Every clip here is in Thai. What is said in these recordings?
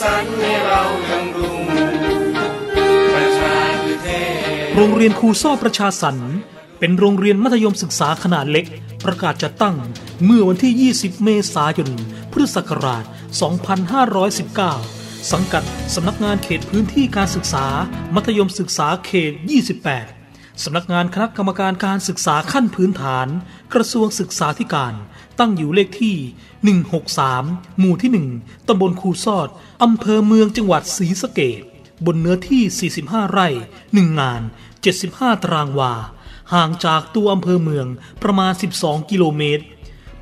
สันให้เรายังรุ่งประชาคือเทพโรงเรียนครูซ่อประชาสรรค์เป็นโรงเรียนมัธยมศึกษาขนาดเล็ก ประกาศจัดตั้งเมื่อวันที่ 20 เมษายน พุทธศักราช 2519 สังกัดสำนักงานเขตพื้นที่การศึกษา มัธยมศึกษาเขต 28 สำนักงานคณะกรรมการการศึกษาขั้นพื้นฐานกระทรวงศึกษาธิการ ตั้งอยู่เลขที่ 163 หมู่ที่ 1 ตำบลคูซอด อำเภอเมืองจังหวัดศรีสะเกษบนเนื้อที่ 45 ไร่ 1 งาน 75 ตารางวา ห่างจากตัวอำเภอเมืองประมาณ 12 กิโลเมตร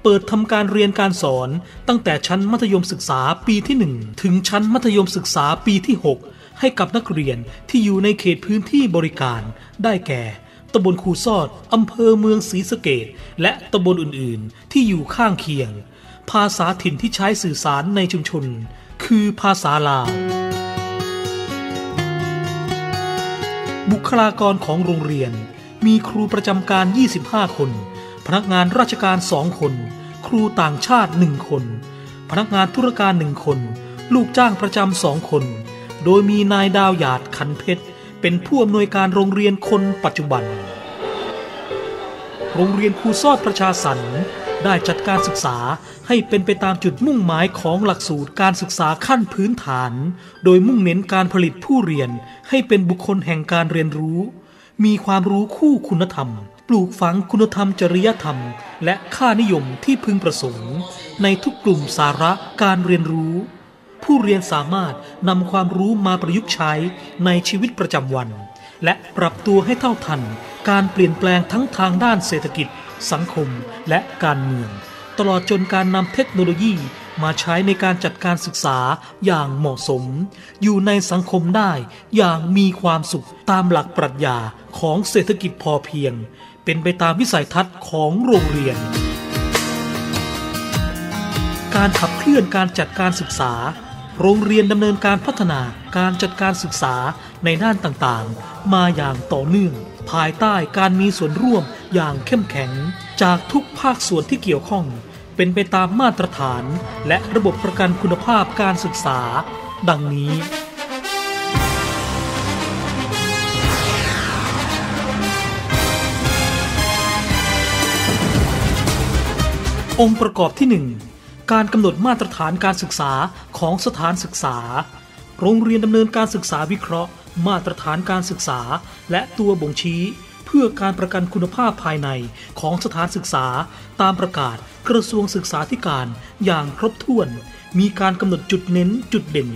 เปิดทำการเรียนการสอนตั้งแต่ชั้นมัธยมศึกษาปีที่ 1 ถึงชั้นมัธยมศึกษาปีที่ 6 ให้กับนักเรียนที่อยู่ในเขตพื้นที่บริการ ได้แก่ ตำบลคูซอดอำเภอเมืองศรีสะเกดและตำบลอื่นๆ ที่อยู่ข้างเคียง ภาษาถิ่นที่ใช้สื่อสารในชุมชน คือภาษาลาวบุคลากรของโรงเรียน มีครูประจำการ 25 คน พนักงานราชการ 2 คน ครูต่างชาติ 1 คน พนักงานธุรการ 1 คน ลูกจ้างประจำสองคน โดยมีนายดาวหยาดขันเพชร เป็นผู้อำนวยการโรงเรียนคนปัจจุบัน โรงเรียนครูซอดประชาสรรค์ได้จัดการศึกษาให้เป็นไปตามจุดมุ่งหมายของหลักสูตรการศึกษาขั้นพื้นฐาน โดยมุ่งเน้นการผลิตผู้เรียนให้เป็นบุคคลแห่งการเรียนรู้ มีความรู้คู่คุณธรรม ปลูกฝังคุณธรรมจริยธรรม และค่านิยมที่พึงประสงค์ ในทุกกลุ่มสาระการเรียนรู้ ผู้เรียนสามารถนำความรู้มาประยุกต์ใช้ในชีวิตประจำวัน และปรับตัวให้เท่าทัน การเปลี่ยนแปลงทั้งทางด้านเศรษฐกิจ สังคม และการเมือง ตลอดจนการนำเทคโนโลยีมาใช้ในการจัดการศึกษาอย่างเหมาะสม อยู่ในสังคมได้อย่างมีความสุขตามหลักปรัชญาของเศรษฐกิจพอเพียง เป็นไปตามวิสัยทัศน์ของโรงเรียน การขับเคลื่อนการจัดการศึกษา โรงเรียนดำเนินการพัฒนาการจัดการศึกษาในด้านต่างๆ มาอย่างต่อเนื่อง ภายใต้การมีส่วนร่วมอย่างเข้มแข็ง จากทุกภาคส่วนที่เกี่ยวข้อง เป็นไปตามมาตรฐาน และระบบประกันคุณภาพการศึกษา ดังนี้องค์ประกอบที่ 1 การกำหนดมาตรฐานการศึกษาของสถานศึกษา โรงเรียนดำเนินการศึกษาวิเคราะห์ มาตรฐานการศึกษา และตัวบ่งชี้ เพื่อการประกันคุณภาพภายในของสถานศึกษา ตามประกาศกระทรวงศึกษาธิการอย่างครบถ้วน มีการกำหนดจุดเน้นจุดเด่น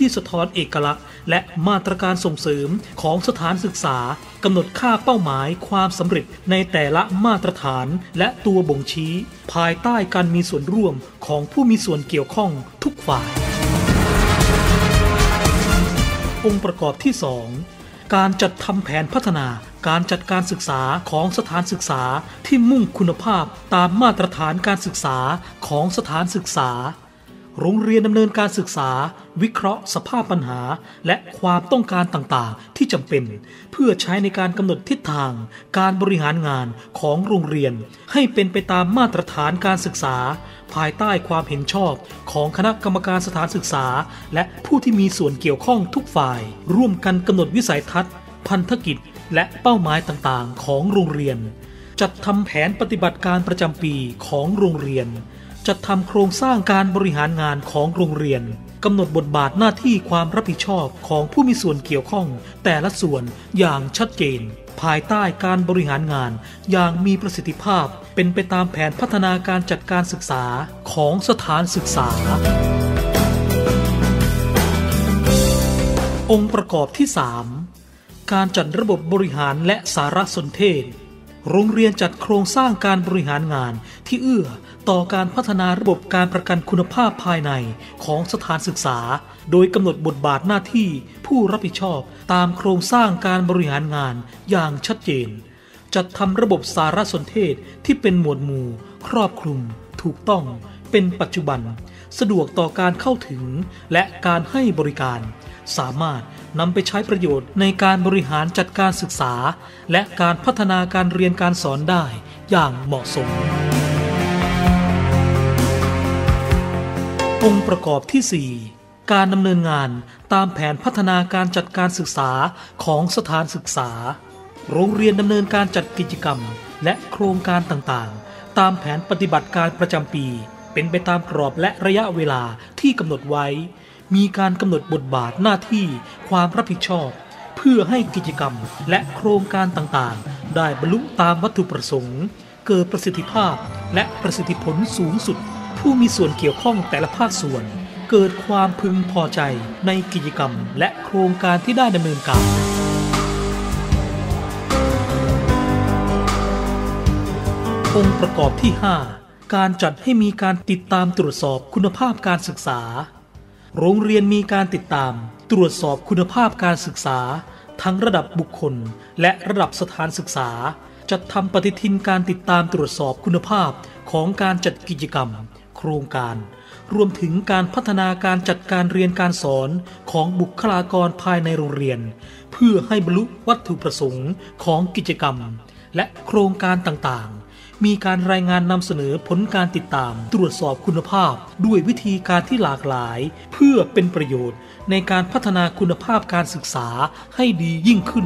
ที่สะท้อนเอกลักษณ์ และมาตรการส่งเสริมของสถานศึกษากำหนดค่าเป้าหมายความสำเร็จในแต่ละมาตรฐานและตัวบ่งชี้ ภายใต้การมีส่วนร่วมของผู้มีส่วนเกี่ยวข้องทุกฝ่าย องค์ประกอบที่ 2 การจัดทำแผนพัฒนาการจัดการศึกษาของสถานศึกษาที่มุ่งคุณภาพตามมาตรฐานการศึกษาของสถานศึกษา โรงเรียนดำเนินการศึกษา วิเคราะห์สภาพปัญหา และความต้องการต่างๆ ที่จำเป็น เพื่อใช้ในการกำหนดทิศทาง การบริหารงานของโรงเรียน ให้เป็นไปตามมาตรฐานการศึกษา ภายใต้ความเห็นชอบของคณะกรรมการสถานศึกษา และผู้ที่มีส่วนเกี่ยวข้องทุกฝ่าย ร่วมกันกำหนดวิสัยทัศน์ พันธกิจ และเป้าหมายต่างๆ ของโรงเรียน จัดทำแผนปฏิบัติการประจำปีของโรงเรียน จัดทำโครงสร้างการบริหารงานของโรงเรียนกำหนดบทบาทหน้าที่ความรับผิดชอบของผู้มีส่วนเกี่ยวข้อง แต่ละส่วนอย่างชัดเจน ภายใต้การบริหารงานอย่างมีประสิทธิภาพ เป็นไปตามแผนพัฒนาการจัดการศึกษาของสถานศึกษา องค์ประกอบที่ 3 การจัดระบบบริหารและสารสนเทศ โรงเรียนจัดโครงสร้างการบริหารงานที่เอื้อต่อการพัฒนาระบบการประกันคุณภาพภายในของสถานศึกษา โดยกำหนดบทบาทหน้าที่ผู้รับผิดชอบตามโครงสร้างการบริหารงานอย่างชัดเจน จัดทำระบบสารสนเทศที่เป็นหมวดหมู่ ครอบคลุม ถูกต้อง เป็นปัจจุบัน สะดวกต่อการเข้าถึง และการให้บริการ สามารถนำไปใช้ประโยชน์ในการบริหารจัดการศึกษา และการพัฒนาการเรียนการสอนได้อย่างเหมาะสม องค์ประกอบที่ 4 การดำเนินงานตามแผนพัฒนาการจัดการศึกษาของสถานศึกษา โรงเรียนดำเนินการจัดกิจกรรม และโครงการต่างๆ ตามแผนปฏิบัติการประจำปี เป็นไปตามกรอบและระยะเวลาที่กำหนดไว้ มีการกำหนดบทบาทหน้าที่ความรับผิดชอบ เพื่อให้กิจกรรมและโครงการต่างๆ ได้บรรลุตามวัตถุประสงค์ เกิดประสิทธิภาพและประสิทธิผลสูงสุด ผู้มีส่วนเกี่ยวข้องแต่ละภาคส่วน เกิดความพึงพอใจในกิจกรรมและโครงการที่ได้ดำเนินการองค์ประกอบที่ 5 การจัดให้มีการติดตามตรวจสอบคุณภาพการศึกษา โรงเรียนมีการติดตาม ตรวจสอบคุณภาพการศึกษา ทั้งระดับบุคคล และระดับสถานศึกษา จัดทำปฏิทินการติดตามตรวจสอบคุณภาพของการจัดกิจกรรม โครงการ รวมถึงการพัฒนาการจัดการเรียนการสอนของบุคลากรภายในโรงเรียน เพื่อให้บรรลุวัตถุประสงค์ของกิจกรรม และโครงการต่างๆ มีการรายงานนำเสนอผลการติดตาม ตรวจสอบคุณภาพ ด้วยวิธีการที่หลากหลาย เพื่อเป็นประโยชน์ ในการพัฒนาคุณภาพการศึกษาให้ดียิ่งขึ้น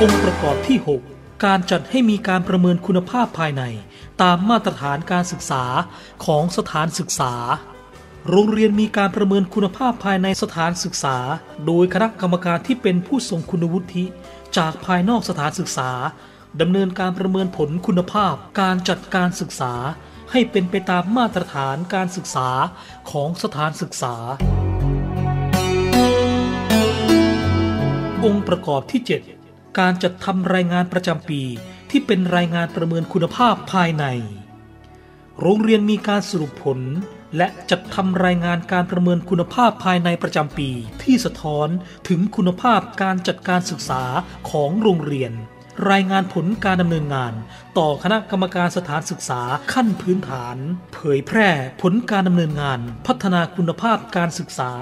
องค์ประกอบที่ 6 การจัดให้มีการประเมินคุณภาพภายใน ตามมาตรฐานการศึกษาของสถานศึกษาโรงเรียนมีการประเมินคุณภาพภายในสถานศึกษา โดยคณะกรรมการที่เป็นผู้ทรงคุณวุฒิ จากภายนอกสถานศึกษาดำเนินการประเมินผลคุณภาพ การจัดการศึกษา ให้เป็นไปตามมาตรฐานการศึกษาของสถานศึกษา องค์ประกอบที่ 7 การจัดทำรายงานประจำปี ที่เป็นรายงานประเมินคุณภาพภายใน โรงเรียนมีการสรุปผล และจัดทำรายงานการประเมินคุณภาพภายในประจำปี ที่สะท้อนถึงคุณภาพการจัดการศึกษาของโรงเรียน รายงานผลการดำเนินงาน ต่อคณะกรรมการสถานศึกษาขั้นพื้นฐาน เผยแพร่ผลการดำเนินงาน พัฒนาคุณภาพการศึกษา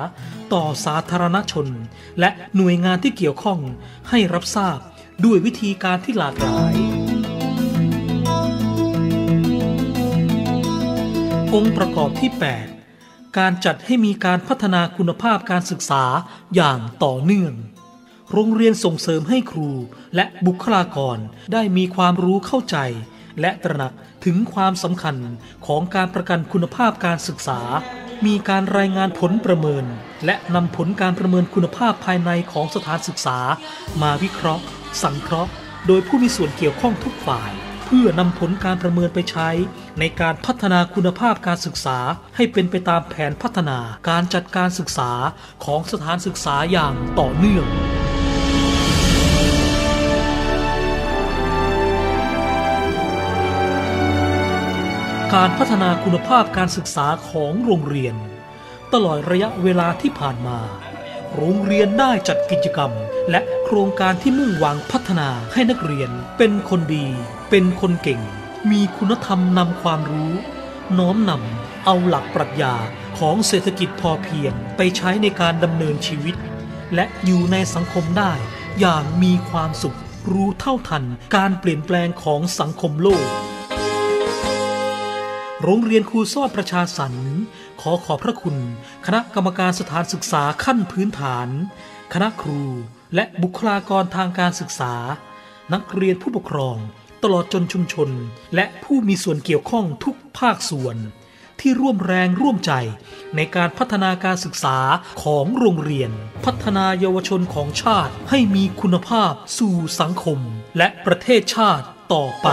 ต่อสาธารณชน และหน่วยงานที่เกี่ยวข้องให้รับทราบด้วยวิธีการที่หลากหลาย องค์ประกอบที่ 8 การจัดให้มีการพัฒนาคุณภาพการศึกษาอย่างต่อเนื่อง โรงเรียนส่งเสริมให้ครูและบุคลากรได้มีความรู้เข้าใจ และตระหนักถึงความสำคัญของการประกันคุณภาพการศึกษา มีการรายงานผลประเมิน และนำผลการประเมินคุณภาพภายในของสถานศึกษา มาวิเคราะห์ สังเคราะห์ โดยผู้มีส่วนเกี่ยวข้องทุกฝ่าย เพื่อนำผลการประเมินไปใช้ ในการพัฒนาคุณภาพการศึกษาให้เป็นไปตามแผนพัฒนาการจัดการศึกษาของสถานศึกษาอย่างต่อเนื่องการพัฒนาคุณภาพการศึกษาของโรงเรียน ตลอดระยะเวลาที่ผ่านมา โรงเรียนได้จัดกิจกรรม และโครงการที่มุ่งหวังพัฒนาให้นักเรียน เป็นคนดี เป็นคนเก่ง มีคุณธรรมนำความรู้ น้อมนำเอาหลักปรัชญาของเศรษฐกิจพอเพียงไปใช้ในการดำเนินชีวิต และอยู่ในสังคมได้อย่างมีความสุข รู้เท่าทันการเปลี่ยนแปลงของสังคมโลก โรงเรียนครูซอดประชาสรรค์ขอขอบพระคุณ คณะกรรมการสถานศึกษาขั้นพื้นฐาน คณะครู และบุคลากรทางการศึกษา นักเรียนผู้ปกครอง ตลอดจนชุมชน และผู้มีส่วนเกี่ยวข้องทุกภาคส่วน ที่ร่วมแรงร่วมใจ ในการพัฒนาการศึกษาของโรงเรียน พัฒนาเยาวชนของชาติให้มีคุณภาพสู่สังคม และประเทศชาติต่อไป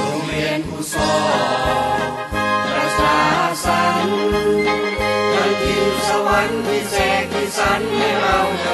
โรงเรียนผู้สอน ยังทิวสวรรค์พิเศษพิสันให้เรายังรุ่ง